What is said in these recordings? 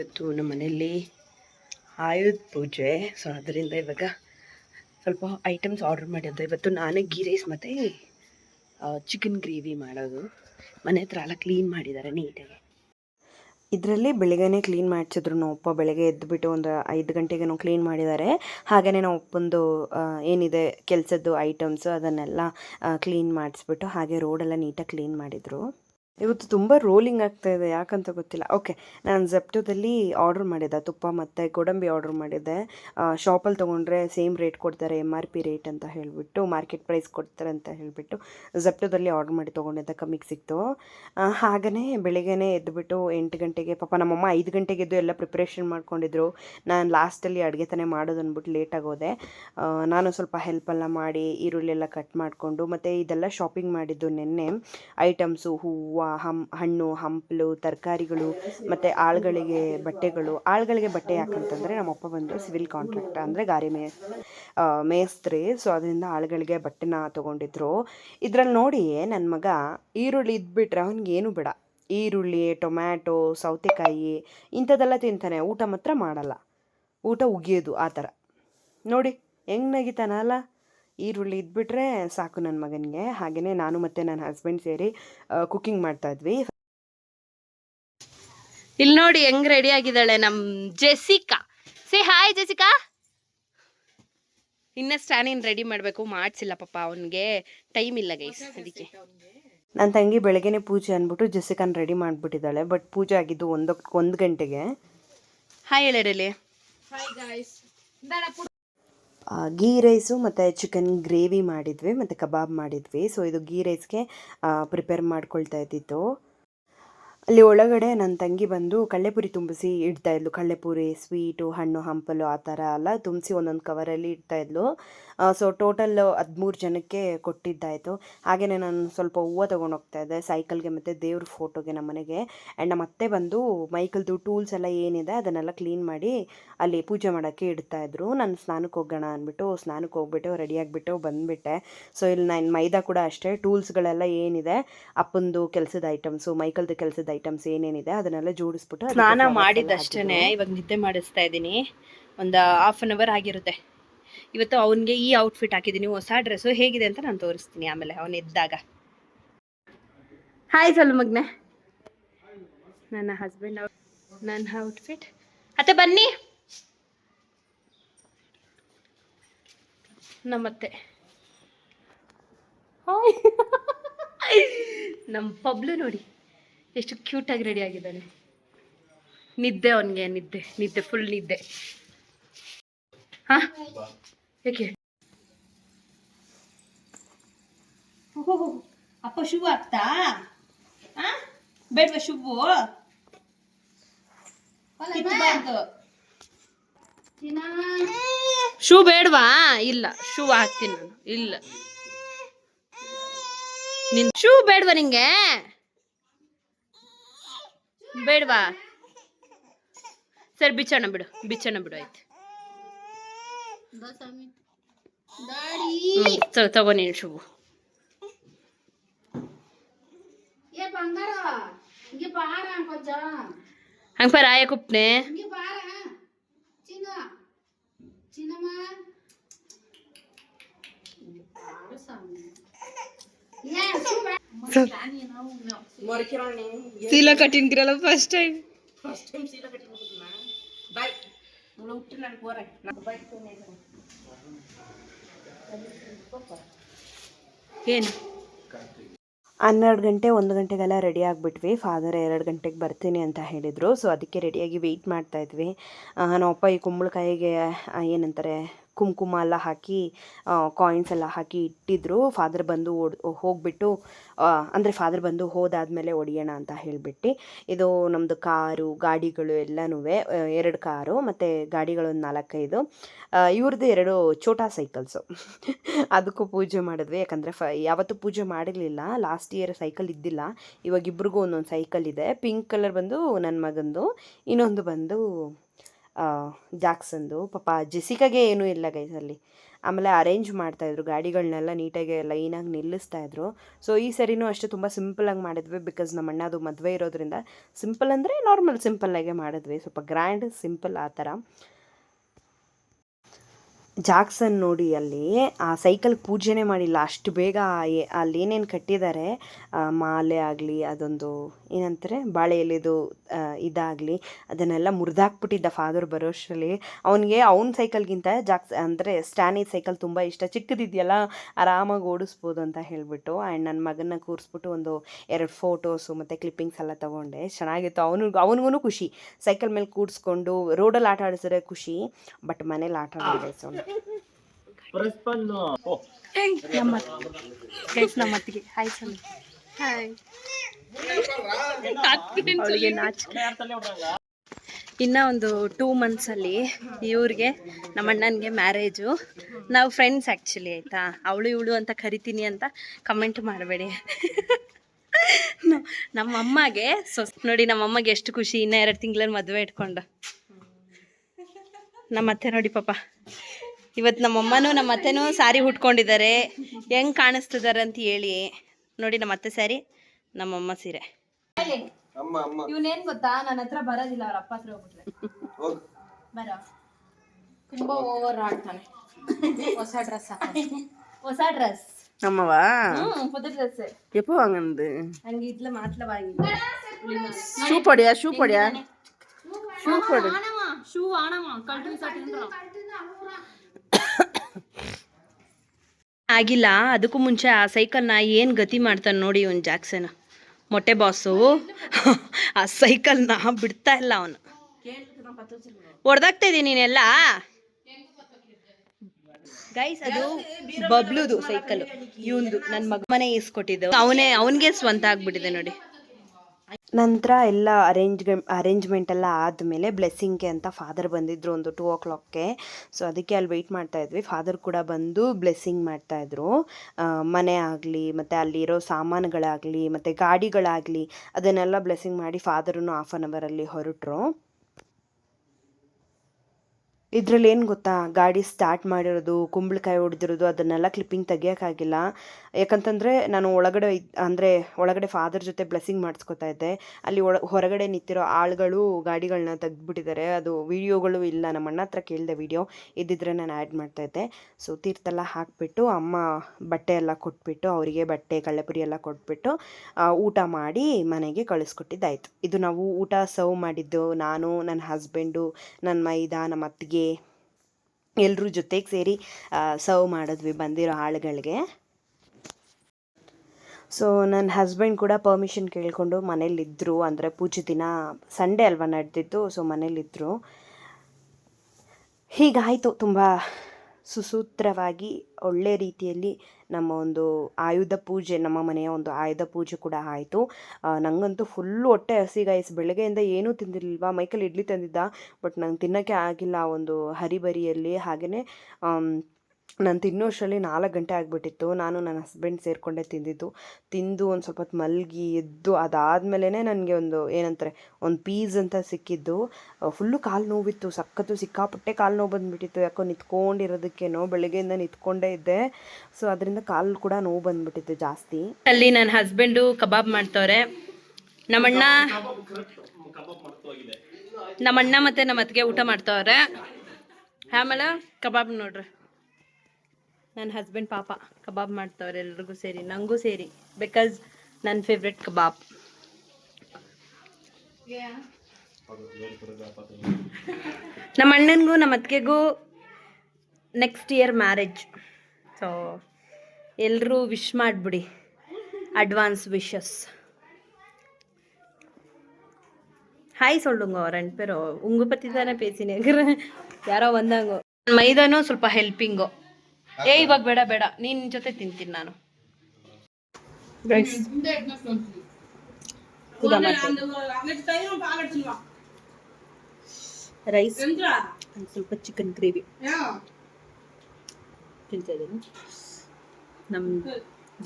ಇವತ್ತು ನಮ್ಮ ಮನೆಯಲ್ಲಿ ಆಯುಧ ಪೂಜೆ. ಸೊ ಅದರಿಂದ ಇವಾಗ ಸ್ವಲ್ಪ ಐಟಮ್ಸ್ ಆರ್ಡರ್ ಮಾಡಿದ್ದೆ. ಇವತ್ತು ನಾನೇ ಗೀ ರೈಸ್ ಮತ್ತು ಚಿಕನ್ ಗ್ರೇವಿ ಮಾಡೋದು. ಮನೆ ಹತ್ರ ಎಲ್ಲ ಕ್ಲೀನ್ ಮಾಡಿದ್ದಾರೆ ನೀಟಾಗಿ ಇದರಲ್ಲಿ ಬೆಳಿಗ್ಗೆನೇ ಕ್ಲೀನ್ ಮಾಡಿಸಿದ್ರು. ನಮ್ಮ ಅಪ್ಪ ಬೆಳಗ್ಗೆ ಎದ್ದುಬಿಟ್ಟು ಒಂದು ಐದು ಗಂಟೆಗೇನೋ ಕ್ಲೀನ್ ಮಾಡಿದ್ದಾರೆ. ಹಾಗೆಯೇ ನಾವು ಅಪ್ಪಂದು ಏನಿದೆ ಕೆಲಸದ್ದು ಐಟಮ್ಸು ಅದನ್ನೆಲ್ಲ ಕ್ಲೀನ್ ಮಾಡಿಸ್ಬಿಟ್ಟು ಹಾಗೆ ರೋಡೆಲ್ಲ ನೀಟಾಗಿ ಕ್ಲೀನ್ ಮಾಡಿದರು. ಇವತ್ತು ತುಂಬ ರೋಲಿಂಗ್ ಆಗ್ತಾ ಇದೆ, ಯಾಕಂತ ಗೊತ್ತಿಲ್ಲ. ಓಕೆ ನಾನು ಜೆಪ್ಟೋದಲ್ಲಿ ಆರ್ಡರ್ ಮಾಡಿದ್ದೆ, ತುಪ್ಪ ಮತ್ತು ಗೋಡಂಬಿ ಆರ್ಡರ್ ಮಾಡಿದ್ದೆ. ಶಾಪಲ್ಲಿ ತೊಗೊಂಡ್ರೆ ಸೇಮ್ ರೇಟ್ ಕೊಡ್ತಾರೆ ಎಂ ಆರ್ ಪಿ ರೇಟ್ ಅಂತ ಹೇಳಿಬಿಟ್ಟು ಮಾರ್ಕೆಟ್ ಪ್ರೈಸ್ ಕೊಡ್ತಾರೆ ಅಂತ ಹೇಳಿಬಿಟ್ಟು ಜೆಪ್ಟೋದಲ್ಲಿ ಆರ್ಡರ್ ಮಾಡಿ ತೊಗೊಂಡಿದ್ದೆ, ಕಮ್ಮಿಗೆ ಸಿಕ್ತು. ಹಾಗೆಯೇ ಬೆಳಿಗ್ಗೆ ಎದ್ದುಬಿಟ್ಟು ಎಂಟು ಗಂಟೆಗೆ, ಪಾಪ ನಮ್ಮಮ್ಮ ಐದು ಗಂಟೆಗೆ ಎದ್ದು ಎಲ್ಲ ಪ್ರಿಪ್ರೇಷನ್ ಮಾಡ್ಕೊಂಡಿದ್ರು. ನಾನು ಲಾಸ್ಟಲ್ಲಿ ಅಡುಗೆ ತಾನೇ ಮಾಡೋದು ಅಂದ್ಬಿಟ್ಟು ಲೇಟ್ ಆಗೋದೆ. ನಾನು ಸ್ವಲ್ಪ ಹೆಲ್ಪೆಲ್ಲ ಮಾಡಿ, ಈರುಳ್ಳಿ ಎಲ್ಲ ಕಟ್ ಮಾಡಿಕೊಂಡು, ಮತ್ತು ಇದೆಲ್ಲ ಶಾಪಿಂಗ್ ಮಾಡಿದ್ದು ನಿನ್ನೆ. ಐಟಮ್ಸು ಹೂವು ಹಮ್, ಹಣ್ಣು, ಹಂಪಲು, ತರಕಾರಿಗಳು ಮತ್ತು ಆಳುಗಳಿಗೆ ಬಟ್ಟೆಗಳು. ಆಳುಗಳಿಗೆ ಬಟ್ಟೆ ಯಾಕಂತಂದರೆ ನಮ್ಮಪ್ಪ ಬಂದು ಸಿವಿಲ್ ಕಾಂಟ್ರಾಕ್ಟ್ ಅಂದರೆ ಗಾರೆ ಮೇ ಮೇಸ್ತ್ರಿ. ಸೊ ಅದರಿಂದ ಆಳುಗಳಿಗೆ ಬಟ್ಟೆನ ತೊಗೊಂಡಿದ್ರು. ಇದ್ರಲ್ಲಿ ನೋಡಿ ನನ್ನ ಮಗ ಈರುಳ್ಳಿ ಇದ್ಬಿಟ್ರೆ ಅವ್ನಿಗೇನು ಬೇಡ. ಈರುಳ್ಳಿ, ಟೊಮ್ಯಾಟೊ, ಸೌತೆಕಾಯಿ ಇಂಥದ್ದೆಲ್ಲ ತಿಂತಾನೆ. ಊಟ ಮಾತ್ರ ಮಾಡಲ್ಲ. ಊಟ ಉಗಿಯೋದು ಆ ಥರ. ನೋಡಿ, ಹೆಂಗೆ ನಗಿತಾನಲ್ಲ. ಈರುಳ್ಳಿ ಇದ್ಬಿಟ್ರೆ ಸಾಕು ನನ್ನ ಮಗನಿಗೆ. ಹಾಗೆಯೇ ನಾನು ಮತ್ತು ನನ್ನ ಹಸ್ಬೆಂಡ್ ಸೇರಿ ಕುಕ್ಕಿಂಗ್ ಮಾಡ್ತಾಯಿದ್ವಿ ಇಲ್ಲಿ ನೋಡಿ ಹೆಂಗ್ ರೆಡಿ ಆಗಿದ್ದಾಳೆ ನಮ್ಮ ಜೆಸಿಕಾ. Say hi Jessica. ಇನ್ನ ಸ್ಟ್ಯಾನಿನ್ ರೆಡಿ ಮಾಡಬೇಕು. ಮಾಡಿಸಿಲ್ಲ ಪಾಪ ಅವನಿಗೆ. ಟೈಮ್ ಇಲ್ಲ ಗೈಸ್ ಅದಕ್ಕೆ. ನನ್ನ ತಂಗಿ ಬೆಳಗ್ಗೆನೇ ಪೂಜೆ ಅಂದ್ಬಿಟ್ಟು ಜೆಸಿಕಾನ್ ರೆಡಿ ಮಾಡಿಬಿಟ್ಟಿದ್ದಾಳೆ. ಬಟ್ ಪೂಜೆ ಆಗಿದ್ದು ಒಂದು ಒಂದು ಗಂಟೆಗೆ. ಹಾಯ್ ಹೇಳಿ ಗೀ ರೈಸು ಮತ್ತು ಚಿಕನ್ ಗ್ರೇವಿ ಮಾಡಿದ್ವಿ, ಮತ್ತು ಕಬಾಬ್ ಮಾಡಿದ್ವಿ. ಸೊ ಇದು ಗೀ ರೈಸ್ಗೆ ಪ್ರಿಪೇರ್ ಮಾಡ್ಕೊಳ್ತಾ ಇದ್ದಿತ್ತು ಅಲ್ಲಿ ಒಳಗಡೆ ನನ್ನ ತಂಗಿ ಬಂದು ಕಳ್ಳೆಪುರಿ ತುಂಬಿಸಿ ಇಡ್ತಾಯಿದ್ಲು ಕಳ್ಳೆಪುರಿ ಸ್ವೀಟು ಹಣ್ಣು, ಹಂಪಲು ಆ ಥರ ಎಲ್ಲ ತುಂಬಿಸಿ ಒಂದೊಂದು ಕವರಲ್ಲಿ ಇಡ್ತಾ ಇದ್ಲು. ಸೊ ಟೋಟಲ್ ಹದಿಮೂರು ಜನಕ್ಕೆ ಕೊಟ್ಟಿದ್ದಾಯಿತು. ಹಾಗೆಯೇ ನಾನು ಸ್ವಲ್ಪ ಹೂವು ತೊಗೊಂಡು ಹೋಗ್ತಾ ಇದ್ದೆ ಸೈಕಲ್ಗೆ ಮತ್ತು ದೇವ್ರ ಫೋಟೋಗೆ ನಮ್ಮ ಮನೆಗೆ ಆ್ಯಂಡ್ ನಮ್ಮ ಅತ್ತೆ ಬಂದು ಮೈಕಲ್ದು ಟೂಲ್ಸ್ ಎಲ್ಲ ಏನಿದೆ ಅದನ್ನೆಲ್ಲ ಕ್ಲೀನ್ ಮಾಡಿ ಅಲ್ಲಿ ಪೂಜೆ ಮಾಡೋಕ್ಕೆ ಇಡ್ತಾ ಇದ್ರು. ನಾನು ಸ್ನಾನಕ್ಕೆ ಹೋಗೋಣ ಅಂದ್ಬಿಟ್ಟು ಸ್ನಾನಕ್ಕೆ ಹೋಗ್ಬಿಟ್ಟು ರೆಡಿ ಆಗಿಬಿಟ್ಟು ಬಂದುಬಿಟ್ಟೆ. ಸೊ ಇಲ್ಲಿ ನಾನು ಮೈದಾ ಕೂಡ ಅಷ್ಟೇ ಟೂಲ್ಸ್ಗಳೆಲ್ಲ ಏನಿದೆ ಅಪ್ಪಂದು ಕೆಲಸದ ಐಟಮ್ಸು ಮೈಕಲ್ದು ಕೆಲಸದ ಐಟಮ್ಸ್ ಏನೇನಿದೆ ಅದನ್ನೆಲ್ಲ ಜೋಡಿಸ್ಬಿಟ್ಟು ಸ್ನಾನ ಮಾಡಿದಷ್ಟೇ ಇವಾಗ ನಿದ್ದೆ ಮಾಡಿಸ್ತಾ ಇದ್ದೀನಿ. ಒಂದು ಹಾಫ್ ಅನ್ ಅವರ್ ಆಗಿರುತ್ತೆ. ಇವತ್ತು ಅವನಿಗೆ ಈ ಔಟ್ಫಿಟ್ ಹಾಕಿದ್ದೀನಿ ಹೊಸ ಡ್ರೆಸ್ಸು ಹೇಗಿದೆ ಅಂತ ನಾನು ತೋರಿಸ್ತೀನಿ ಆಮೇಲೆ ಅವನು ಎದ್ದಾಗ ಹಾಯ್ ಸಲ್ ಮಗ್ನೆ. ನನ್ನ ಹಸ್ಬೆಂಡ್ ನನ್ನ ಔಟ್ಫಿಟ್ ಅತ್ತೆ ಬನ್ನಿ. ನಮ್ಮತ್ತೆ. ಹಾಯ್ ನಮ್ಮ ಪಬ್ಲು ನೋಡಿ ಎಷ್ಟು ಕ್ಯೂಟಾಗಿ ರೆಡಿ ಆಗಿದ್ದಾನೆ. ನಿದ್ದೆ ಅವನಿಗೆ ನಿದ್ದೆ ನಿದ್ದೆ ಫುಲ್ ನಿದ್ದೆ. ಹಾ? ಏಕೆ ಅಪ್ಪ ಶೂ ಹಾಕ್ತಾ ಆ? ಬೇಡ್ವಾ ಶುಭು? ಶೂ ಬೇಡವಾ? ಇಲ್ಲ ಶೂ ಹಾಕ್ತೀನಿ ನಾನು. ಇಲ್ಲ. ನಿನ್ ಶೂ ಬೇಡವಾ ನಿಂಗೆ? ಬೇಡ್ವಾ? ಸರಿ ಬಿಚ್ಚೋಣ ಬಿಡು ಬಿಚ್ಚೋಣ ಬಿಡು ಆಯ್ತು. ಹ್ಮ್, ತ- ತಗೋ ನೀನು ಶೂ ಹಂಗೆ ಪರ ಆಯ ಕುಪ್ನೆ ಸೀಲ ಕಟ್ಟಿನ್ಗಿರಲ್ಲ ಫಸ್ಟ್ ಟೈಮ್ ಏನು? ಹನ್ನೆರಡು ಗಂಟೆ, ಒಂದು ಗಂಟೆಗೆಲ್ಲ ರೆಡಿ ಆಗಿಬಿಟ್ವಿ. ಫಾದರ್ ಎರಡು ಗಂಟೆಗೆ ಬರ್ತೀನಿ ಅಂತ ಹೇಳಿದರು. ಸೊ ಅದಕ್ಕೆ ರೆಡಿಯಾಗಿ ವೆಯ್ಟ್ ಮಾಡ್ತಾ ಇದ್ವಿ. ಅಪ್ಪ ಈ ಕುಂಬಳಕಾಯಿಗೆ ಏನಂತಾರೆ ಕುಂಕುಮ ಎಲ್ಲ ಹಾಕಿ ಕಾಯಿನ್ಸ್ ಎಲ್ಲ ಹಾಕಿ ಇಟ್ಟಿದ್ರು. ಫಾದರ್ ಬಂದು ಓಡ್, ಹೋಗ್ಬಿಟ್ಟು ಅಂದರೆ ಫಾದರ್ ಬಂದು ಹೋದಾದ್ಮೇಲೆ ಹೊಡಿಯೋಣ ಅಂತ ಹೇಳಿಬಿಟ್ಟು. ಇದು ನಮ್ಮದು ಕಾರು, ಗಾಡಿಗಳು ಎಲ್ಲನೂ ಎರಡು ಕಾರು ಮತ್ತು ಗಾಡಿಗಳೊಂದು ನಾಲ್ಕೈದು. ಇವ್ರದ್ದು ಎರಡು ಛೋಟಾ ಸೈಕಲ್ಸು. ಅದಕ್ಕೂ ಪೂಜೆ ಮಾಡಿದ್ವಿ. ಯಾಕಂದರೆ ಫ, ಯಾವತ್ತೂ ಪೂಜೆ ಮಾಡಿರಲಿಲ್ಲ. ಲಾಸ್ಟ್ ಇಯರ್ ಸೈಕಲ್ ಇದ್ದಿಲ್ಲ. ಇವಾಗ ಇಬ್ರಿಗೂ ಒಂದೊಂದು ಸೈಕಲ್ ಇದೆ. ಪಿಂಕ್ ಕಲರ್ ಬಂದು ನನ್ನ ಮಗಂದು, ಇನ್ನೊಂದು ಬಂದು ಜಾಕ್ಸಂದು ಪಾಪ ಜೆಸಿಕಾಗೆ ಏನೂ ಇಲ್ಲ ಗೈಸಲ್ಲಿ ಆಮೇಲೆ ಅರೇಂಜ್ ಮಾಡ್ತಾಯಿದ್ರು ಗಾಡಿಗಳನ್ನೆಲ್ಲ ನೀಟಾಗಿ ಲೈನಾಗಿ ನಿಲ್ಲಿಸ್ತಾಯಿದ್ರು ಸೊ ಈ ಸರಿನೂ ಅಷ್ಟೇ ತುಂಬ ಸಿಂಪಲಾಗಿ ಮಾಡಿದ್ವಿ ಬಿಕಾಸ್ ನಮ್ಮ ಅಣ್ಣದು ಮದುವೆ ಇರೋದ್ರಿಂದ. ಸಿಂಪಲ್ ಅಂದರೆ ನಾರ್ಮಲ್ ಸಿಂಪಲ್ಲಾಗೆ ಮಾಡಿದ್ವಿ. ಸ್ವಲ್ಪ ಗ್ರ್ಯಾಂಡ್ ಸಿಂಪಲ್ ಆ ಥರ ಜಾಕ್ಸನ್ ನೋಡಿ ಅಲ್ಲಿ, ಆ ಸೈಕಲ್ ಪೂಜೆನೇ ಮಾಡಿಲ್ಲ, ಅಷ್ಟು ಬೇಗ ಅಲ್ಲಿ ಏನೇನು ಕಟ್ಟಿದ್ದಾರೆ ಮಾಲೆ ಆಗಲಿ, ಅದೊಂದು ಏನಂತಾರೆ ಬಾಳೆ ಎಲೆದು ಇದಾಗಲಿ, ಅದನ್ನೆಲ್ಲ ಮುರಿದಾಕ್ಬಿಟ್ಟಿದ್ದ ಫಾದರ್ ಬರೋಷ್ಟರಲ್ಲಿ. ಅವನಿಗೆ ಅವ್ನ ಸೈಕಲ್ಗಿಂತ ಜಾಕ್ಸ್, ಅಂದರೆ ಸ್ಟ್ಯಾನಿ ಸೈಕಲ್ ತುಂಬ ಇಷ್ಟ. ಚಿಕ್ಕದಿದೆಯಲ್ಲ, ಆರಾಮಾಗಿ ಓಡಿಸ್ಬೋದು ಅಂತ ಹೇಳಿಬಿಟ್ಟು, ಆ್ಯಂಡ್ ನನ್ನ ಮಗನ್ನ ಕೂರಿಸ್ಬಿಟ್ಟು ಒಂದು ಎರಡು ಫೋಟೋಸು, ಮತ್ತು ಕ್ಲಿಪ್ಪಿಂಗ್ಸ್ ಎಲ್ಲ ತೊಗೊಂಡೆ. ಚೆನ್ನಾಗಿತ್ತು. ಅವನು ಅವನಿಗೂ ಖುಷಿ. ಸೈಕಲ್ ಮೇಲೆ ಕೂಡಿಸ್ಕೊಂಡು ರೋಡಲ್ಲಿ ಆಟ ಆಡಿಸಿದ್ರೆ ಖುಷಿ, ಬಟ್ ಮನೇಲಿ ಆಟ ಆಡಿದ್ರೆ ಗೈಸ್ ನಮ್ಮ ಅತ್ತಿಗೆ. ಹಾಯ್ ಹಾಯ್ ಅವಳಿಗೆ ನಾಚಿಕೆ. ಇನ್ನ ಒಂದು ಟೂ ಮಂತ್ಸಲ್ಲಿ ಇವ್ರಿಗೆ ನಮ್ಮ ಅಣ್ಣನಿಗೆ ಮ್ಯಾರೇಜು ನಾವು ಫ್ರೆಂಡ್ಸ್ ಆ್ಯಕ್ಚುಲಿ ಆಯ್ತಾ? ಅವಳು ಇವಳು ಅಂತ ಕರಿತೀನಿ ಅಂತ ಕಮೆಂಟ್ ಮಾಡಬೇಡಿ. ನಮ್ಮ ಅಮ್ಮಗೆ ಸೊ ನೋಡಿ ನಮ್ಮ ಅಮ್ಮಗೆ ಎಷ್ಟು ಖುಷಿ ಇನ್ನ ಎರಡು ತಿಂಗಳಲ್ಲಿ ಮದುವೆ ಇಟ್ಕೊಂಡು. ನಮ್ಮ ಅತ್ತೆ ನೋಡಿ ಪಾಪ. ಇವತ್ತು ನಮ್ಮ ಅಮ್ಮನೂ ನಮ್ಮ ಅತ್ತೆನೂ ಸ್ಯಾರಿ ಉಟ್ಕೊಂಡಿದ್ದಾರೆ. ಹೆಂಗ್ ಕಾಣಿಸ್ತಿದ್ದಾರೆ ಅಂತ ಹೇಳಿ. ನೋಡಿ ನಮ್ಮ ಅತ್ತೆ ಸ್ಯಾರಿ ನಮ್ಮಮ್ಮ ಸೀರೆ. ಇವನೇನ್ ಗೊತ್ತಾ? ನನ್ನ ಹತ್ರ ಬರೋದಿಲ್ಲ ಅವ್ರ ಅಪ್ಪ ಹತ್ರ ಹೋಗ್ಬಿಟ್ರೆ. ಬರೋ. ತುಂಬಾ ಓವರ್ ಆಡ್ತಾನೆ. ಹೊಸ ಡ್ರೆಸ್ ಹೊಸ ಡ್ರೆಸ್ ಅಮ್ಮವಾ ಹ್ಮ್ ಹೊಸ ಡ್ರೆಸ್ ಎಪ್ಪೋ ಹಂಗಂದು? ಹಂಗೆ ಇದ್ಲ ಮಾತ್ಲವಾಗಿ ಶೂ ಪಡಿಯ ಶೂ ಪೊಡಿಯಾ ಶೂ ಪೊಡಿ ಶೂ ಆಣಮ್ಮ ಕಳ್ಟಿ ಆಗಿಲ್ಲ. ಅದಕ್ಕೂ ಮುಂಚೆ ಆ ಸೈಕಲ್ನ ಏನು ಗತಿ ಮಾಡ್ತಾನೆ ನೋಡಿ ಇವನು ಜಾಕ್ಸನ್. ಮೊಟ್ಟೆ ಬಾಸು ಆ ಸೈಕಲ್ನ ಬಿಡ್ತಾ ಇಲ್ಲ ಅವನು. ಹೊಡೆದಾಗ್ತಾ ಇದೀನಿ ನೀನೆಲ್ಲ? ಗೈಸ್ ಅದು ಬಬ್ಲುದು ಸೈಕಲ್ ಇವಂದು ನನ್ನ ಮಗ ಮನೆ ಇಸ್ಕೊಟ್ಟಿದ್ದು ಅವನೇ, ಅವನಿಗೆ ಸ್ವಂತ ಆಗ್ಬಿಟ್ಟಿದೆ ನೋಡಿ. ನಂತರ ಎಲ್ಲ ಅರೇಂಜ್ ಅರೇಂಜ್ಮೆಂಟ್ ಎಲ್ಲ ಆದಮೇಲೆ ಬ್ಲೆಸ್ಸಿಂಗ್ಗೆ ಅಂತ ಫಾದರ್ ಬಂದಿದ್ರು ಒಂದು ಟೂ ಓ ಕ್ಲಾಕ್ಗೆ ಸೊ ಅದಕ್ಕೆ ಅಲ್ಲಿ ವೆಯ್ಟ್ ಮಾಡ್ತಾ ಇದ್ವಿ. ಫಾದರ್ ಕೂಡ ಬಂದು ಬ್ಲೆಸ್ಸಿಂಗ್ ಮಾಡ್ತಾಯಿದ್ರು ಮನೆ ಆಗಲಿ, ಮತ್ತು ಅಲ್ಲಿರೋ ಸಾಮಾನುಗಳಾಗಲಿ, ಮತ್ತು ಗಾಡಿಗಳಾಗಲಿ, ಅದನ್ನೆಲ್ಲ ಬ್ಲೆಸ್ಸಿಂಗ್ ಮಾಡಿ ಫಾದರನ್ನು ಹಾಫ್ ಆನ್ ಅವರಲ್ಲಿ ಹೊರಟರು. ಇದರಲ್ಲಿ ಏನು ಗೊತ್ತಾ? ಗಾಡಿ ಸ್ಟಾರ್ಟ್ ಮಾಡಿರೋದು, ಕುಂಬಳಕಾಯಿ ಹೊಡೆದಿರೋದು, ಅದನ್ನೆಲ್ಲ ಕ್ಲಿಪ್ಪಿಂಗ್ ತೆಗಿಯೋಕ್ಕಾಗಿಲ್ಲ. ಯಾಕಂತಂದರೆ ನಾನು ಒಳಗಡೆ ಅಂದರೆ ಒಳಗಡೆ ಫಾದರ್ ಜೊತೆ ಬ್ಲೆಸ್ಸಿಂಗ್ ಮಾಡಿಸ್ಕೊತಾ ಇದ್ದೆ. ಅಲ್ಲಿ ಒಳ, ಹೊರಗಡೆ ನಿಂತಿರೋ ಆಳುಗಳು ಗಾಡಿಗಳನ್ನ ತೆಗ್ದುಬಿಟ್ಟಿದ್ದಾರೆ. ಅದು ವೀಡಿಯೋಗಳು ಇಲ್ಲ. ನಮ್ಮ ಅಣ್ಣ ಹತ್ರ ಕೇಳಿದೆ ವೀಡಿಯೋ ಇದ್ದಿದ್ರೆ ನಾನು ಆ್ಯಡ್ ಮಾಡ್ತಾಯಿದ್ದೆ ಸೊ ತೀರ್ಥೆಲ್ಲ ಹಾಕಿಬಿಟ್ಟು, ಅಮ್ಮ ಬಟ್ಟೆ ಎಲ್ಲ ಕೊಟ್ಬಿಟ್ಟು, ಅವರಿಗೆ ಬಟ್ಟೆ ಕಳ್ಳೆಪುರಿ ಎಲ್ಲ ಕೊಟ್ಬಿಟ್ಟು ಊಟ ಮಾಡಿ ಮನೆಗೆ ಕಳಿಸ್ಕೊಟ್ಟಿದ್ದಾಯಿತು. ಇದು ನಾವು ಊಟ ಸರ್ವ್ ಮಾಡಿದ್ದು, ನಾನು ನನ್ನ ಹಸ್ಬೆಂಡು ನನ್ನ ಮೈದಾ ನಮ್ಮ ಅತ್ತಿಗೆ ಎಲ್ಲರೂ ಜೊತೆಗೆ ಸೇರಿ ಸರ್ವ್ ಮಾಡಿದ್ವಿ ಬಂದಿರೋ ಆಳುಗಳಿಗೆ. ಸೊ ನನ್ನ ಹಸ್ಬೆಂಡ್ ಕೂಡ ಪರ್ಮಿಷನ್ ಕೇಳಿಕೊಂಡು ಮನೇಲಿದ್ದರು ಅಂದರೆ ಪೂಜೆ ದಿನ ಸಂಡೇ ಅಲ್ವಾ ನಡೆದಿದ್ದು ಸೊ ಮನೇಲಿದ್ದರು ಹೀಗಾಯಿತು. ತುಂಬ ಸುಸೂತ್ರವಾಗಿ ಒಳ್ಳೆ ರೀತಿಯಲ್ಲಿ ನಮ್ಮ ಒಂದು ಆಯುಧ ಪೂಜೆ, ನಮ್ಮ ಮನೆಯ ಒಂದು ಆಯುಧ ಪೂಜೆ ಕೂಡ ಆಯಿತು. ನನಗಂತೂ ಫುಲ್ಲು ಹೊಟ್ಟೆ ಹಸಿಗಾಯಿಸಿ ಬೆಳಗ್ಗೆಯಿಂದ ಏನೂ ತಿಂದಿರಲಿಲ್ವಾ? ಮೈಕಲ್ಲಿ ಇಡ್ಲಿ ತಂದಿದ್ದ ಬಟ್ ನಂಗೆ ತಿನ್ನೋಕ್ಕೆ ಆಗಿಲ್ಲ ಆ ಒಂದು ಹರಿಬರಿಯಲ್ಲಿ. ಹಾಗೆಯೇ ನಾನು ತಿನ್ನೋಷ್ಟರಲ್ಲಿ ನಾಲ್ಕು ಗಂಟೆ ಆಗಿಬಿಟ್ಟಿತ್ತು. ನಾನು ನನ್ನ ಹಸ್ಬೆಂಡ್ ಸೇರಿಕೊಂಡೆ ತಿಂದಿದ್ದು. ತಿಂದು ಒಂದು ಸ್ವಲ್ಪ ಹೊತ್ತು ಮಲಗಿ ಎದ್ದು ಅದಾದಮೇಲೆ ನನಗೆ ಒಂದು ಏನಂತಾರೆ, ಒಂದು ಪೀಸ್ ಅಂತ ಸಿಕ್ಕಿದ್ದು. ಫುಲ್ಲು ಕಾಲು ನೋವಿತ್ತು, ಸಖತ್ತು ಸಿಕ್ಕಾಪಟ್ಟೆ ಕಾಲು ನೋವು ಬಂದುಬಿಟ್ಟಿತ್ತು. ಯಾಕೋ ನಿಂತ್ಕೊಂಡಿರೋದಕ್ಕೇನೋ, ಬೆಳಗ್ಗೆಯಿಂದ ನಿಂತ್ಕೊಂಡೇ ಇದ್ದೆ. ಸೊ ಅದರಿಂದ ಕಾಲು ಕೂಡ ನೋವು ಬಂದುಬಿಟ್ಟಿತ್ತು ಜಾಸ್ತಿ. ಅಲ್ಲಿ ನನ್ನ ಹಸ್ಬೆಂಡು ಕಬಾಬ್ ಮಾಡ್ತವ್ರೆ. ನಮ್ಮಣ್ಣ ನಮ್ಮಣ್ಣ ಮತ್ತು ನಮ್ಮ ಅತ್ತಿಗೆ ಊಟ ಮಾಡ್ತವ್ರೆ. ಆಮೇಲೆ ಕಬಾಬ್ ನೋಡ್ರಿ. ನನ್ನ ಹಸ್ಬೆಂಡ್ ಪಾಪ ಕಬಾಬ್ ಮಾಡ್ತವ್ರೆ ಎಲ್ರಿಗೂ ಸೇರಿ ನನಗೂ ಸೇರಿ ಬಿಕಾಸ್ ನನ್ನ ಫೇವ್ರೆಟ್ ಕಬಾಬ್. ನಮ್ಮ ಅಣ್ಣನಿಗೂ, ನಮ್ಮ ಅತ್ತಿಗೆಗೂ ನೆಕ್ಸ್ಟ್ ಇಯರ್ ಮ್ಯಾರೇಜ್ ಸೊ ಎಲ್ಲರೂ ವಿಶ್ ಮಾಡಿಬಿಡಿ. ಅಡ್ವಾನ್ಸ್ ವಿಶಸ್ ಹಾಯ್ ಸೊಳ್ಳುಂಗ, ಅವ್ರ ಅಣ್ಣ ಪೇರು ಉಂಗು ಪತ್ತಿ ತಾನೇ ಯಾರೋ ಯಾರೋ ಒಂದಂಗು ಮೈದಾನು ಸ್ವಲ್ಪ ಹೆಲ್ಪಿಂಗು ಏ ಇವಾಗ ಬೇಡ ಬೇಡ. ನೀನ್ ಜೊತೆ ತಿಂತೀನಿ ನಾನು. ರೈಸ್ ಸ್ವಲ್ಪ ಚಿಕನ್ ಗ್ರೇವಿ ತಿಂತಾ ಇದ್ದೀನಿ. ನಮ್ಮ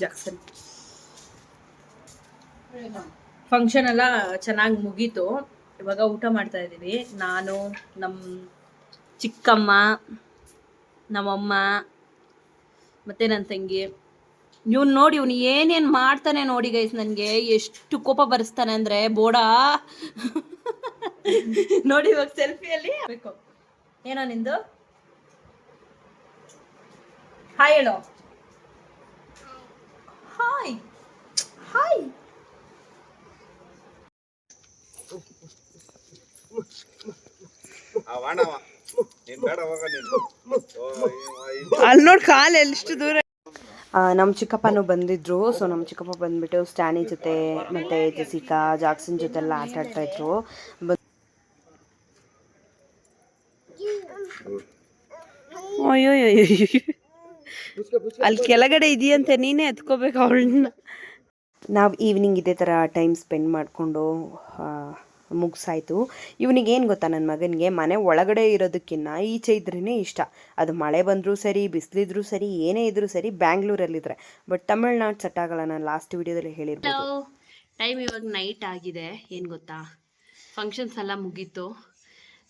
ಜಾಕ್ಸನ್. ಫಂಕ್ಷನ್ ಎಲ್ಲ ಚೆನ್ನಾಗಿ ಮುಗೀತು. ಇವಾಗ ಊಟ ಮಾಡ್ತಾ ಇದ್ದೀವಿ. ನಾನು ನಮ್ಮ ಚಿಕ್ಕಮ್ಮ ನಮ್ಮಮ್ಮ ಮತ್ತೆ ನನ್ನ ತಂಗಿ. ಇವ್ನು ನೋಡಿ ಇವ್ನು ಏನೇನು ಮಾಡ್ತಾನೆ ನೋಡಿ ಗೈಸ್ ನನಗೆ. ಎಷ್ಟು ಕೋಪ ಬರೆಸ್ತಾನೆ ಅಂದರೆ ಬೋಡ. ನೋಡಿ ಇವಾಗ ಸೆಲ್ಫಿಯಲ್ಲಿ ಏನೋ ನಿಂದು? ಹಾಯ್ ಹೇಳೋ. ಹಾಯ್ ಹಾಯ್ ಅಲ್ಲಿ ನೋಡಿ ಕಾಲು ಎಷ್ಟು ದೂರ ನಮ್ಮ ಚಿಕ್ಕಪ್ಪನೂ ಬಂದಿದ್ರು. ಸೊ ನಮ್ಮ ಚಿಕ್ಕಪ್ಪ ಬಂದ್ಬಿಟ್ಟು ಸ್ಟ್ಯಾನಿ ಜೊತೆ ಮತ್ತೆ ಜೆಸಿಕಾ ಜಾಕ್ಸನ್ ಜೊತೆ ಎಲ್ಲ ಆಟ ಆಡ್ತಾ ಇದ್ರು. ಅಯ್ಯೋ ಅಲ್ಲಿ ಕೆಳಗಡೆ ಇದೆಯಂತೆ ನೀನೇ ಎತ್ಕೋಬೇಕು ಅವಳನ್ನ ನಾವು ಈವ್ನಿಂಗ್ ಇದೇ ಥರ ಟೈಮ್ ಸ್ಪೆಂಡ್ ಮಾಡಿಕೊಂಡು ಮುಗಿಸಾಯ್ತು. ಇವನಿಗೆ ಏನು ಗೊತ್ತಾ ನನ್ನ ಮಗನಿಗೆ? ಮನೆ ಒಳಗಡೆ ಇರೋದಕ್ಕಿಂತ ಈಚೆ ಇದ್ರೇ ಇಷ್ಟ. ಅದು ಮಳೆ ಬಂದರೂ ಸರಿ, ಬಿಸಿಲಿದ್ರೂ ಸರಿ, ಏನೇ ಇದ್ರೂ ಸರಿ ಬ್ಯಾಂಗ್ಳೂರಲ್ಲಿದ್ದರೆ ಬಟ್ ತಮಿಳ್ನಾಡು ಸೆಟ್ ಆಗಲ್ಲ ನಾನು ಲಾಸ್ಟ್ ವಿಡಿಯೋದಲ್ಲಿ ಹೇಳಿರ್ಬೋದು. ಟೈಮ್ ಇವಾಗ ನೈಟ್ ಆಗಿದೆ. ಏನು ಗೊತ್ತಾ? ಫಂಕ್ಷನ್ಸ್ ಎಲ್ಲ ಮುಗೀತು.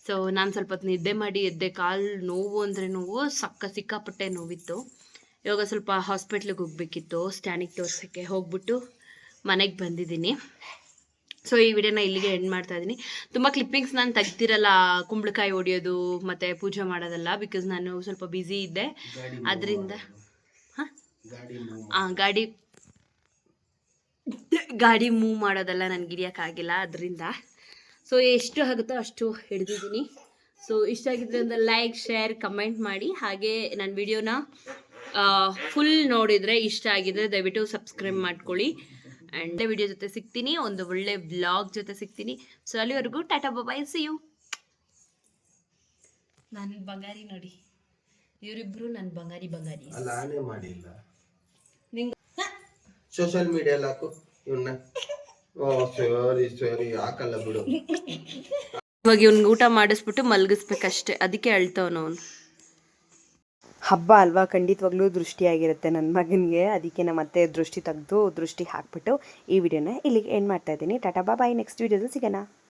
ಸೊ ನಾನು ಸ್ವಲ್ಪ ಹೊತ್ತು ನಿದ್ದೆ ಮಾಡಿ ಎದ್ದೆ ಕಾಲು ನೋವು ಅಂದರೆ ನೋವು, ಸಕ್ಕ ಸಿಕ್ಕಾಪಟ್ಟೆ ನೋವಿತ್ತು. ಇವಾಗ ಸ್ವಲ್ಪ ಹಾಸ್ಪಿಟ್ಲಿಗೆ ಹೋಗ್ಬೇಕಿತ್ತು. ಸ್ಟ್ಯಾನಿಗೆ ತೋರ್ಸೋಕ್ಕೆ ಹೋಗ್ಬಿಟ್ಟು ಮನೆಗೆ ಬಂದಿದ್ದೀನಿ. ಸೊ ಈ ವಿಡಿಯೋನ ಇಲ್ಲಿಗೆ ಎಂಡ್ ಮಾಡ್ತಾ ಇದ್ದೀನಿ. ತುಂಬ ಕ್ಲಿಪ್ಪಿಂಗ್ಸ್ ನಾನು ತೆಗ್ದಿರಲ್ಲ ಕುಂಬಳಕಾಯಿ ಹೊಡಿಯೋದು ಮತ್ತು ಪೂಜೆ ಮಾಡೋದಲ್ಲ ಬಿಕಾಸ್ ನಾನು ಸ್ವಲ್ಪ ಬ್ಯುಸಿ ಇದ್ದೆ. ಅದರಿಂದ ಹಾಂ? ಗಾಡಿ ಗಾಡಿ ಮೂವ್ ಮಾಡೋದೆಲ್ಲ ನನಗೆ ಹಿಡಿಯೋಕ್ಕಾಗಿಲ್ಲ ಅದರಿಂದ ಸೊ ಎಷ್ಟು ಆಗುತ್ತೋ ಅಷ್ಟು ಹಿಡಿದಿದ್ದೀನಿ. ಸೊ ಇಷ್ಟ ಆಗಿದ್ರೆ ಒಂದು ಲೈಕ್ ಶೇರ್ ಕಮೆಂಟ್ ಮಾಡಿ. ಹಾಗೆ ನನ್ನ ವಿಡಿಯೋನ ಫುಲ್ ನೋಡಿದರೆ ಇಷ್ಟ ಆಗಿದ್ರೆ ದಯವಿಟ್ಟು ಸಬ್ಸ್ಕ್ರೈಬ್ ಮಾಡ್ಕೊಳ್ಳಿ. ಆ್ಯಂಡ್ ವಿಡಿಯೋ ಜೊತೆ ಸಿಗ್ತೀನಿ ಒಂದು ಒಳ್ಳೆ ಬ್ಲಾಗ್ ಜೊತೆ ಸಿಗ್ತೀನಿ. ಸೊ ಅಲ್ಲಿವರೆಗೂ ಟಾಟಾ ಬಾಬಾಯ್ ಸಿ ಯು ನನ್ನ ಬಂಗಾರಿ ನೋಡಿ. ಇವರಿಬ್ರು ನನ್ನ ಬಂಗಾರಿ ಬಂಗಾರಿ. ಅಲ್ಲ ಆನೆ ಮಾಡಿಲ್ಲ. ನಿಂಗೆ ಸೋಷಿಯಲ್ ಮೀಡಿಯಲ್ಲಿ ಹಾಕು ಇವನ್ನ ಓ ಸರಿ ಸರಿ ಹಾಕಲ್ಲ ಬಿಡು. ಇವಾಗ ಇವ್ನಿಗೆ ಊಟ ಮಾಡಿಸ್ಬಿಟ್ಟು ಮಲಗಿಸ್ಬೇಕಷ್ಟೇ ಅದಕ್ಕೆ ಅಳ್ತವನು ಅವನು. ಹಬ್ಬ ಅಲ್ವಾ ಖಂಡಿತವಾಗ್ಲೂ ದೃಷ್ಟಿಯಾಗಿರುತ್ತೆ ನನ್ನ ಮಗನಿಗೆ. ಅದಕ್ಕೆ ನಮ್ಮ ಮತ್ತೆ ದೃಷ್ಟಿ ತೆಗೆದು ದೃಷ್ಟಿ ಹಾಕ್ಬಿಟ್ಟು ಈ ವಿಡಿಯೋನ ಇಲ್ಲಿಗೆ ಎಂಡ್ ಮಾಡ್ತಾ ಇದ್ದೀನಿ. ಟಾಟಾ ಬಾಯ್ ನೆಕ್ಸ್ಟ್ ವಿಡಿಯೋದಲ್ಲಿ ಸಿಗೋಣ.